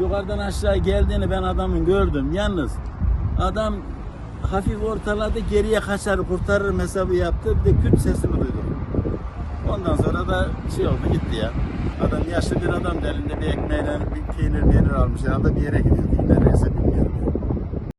Yukarıdan aşağı geldiğini ben adamın gördüm. Yalnız adam hafif ortaladı geriye kaçar kurtarırım hesabı yaptı. Bir de küt sesini duydum. Ondan sonra da şey oldu gitti ya. Adam yaşlı bir adam da elinde bir ekmeğiyle bir peynir peynir almış herhalde bir yere gidiyordu.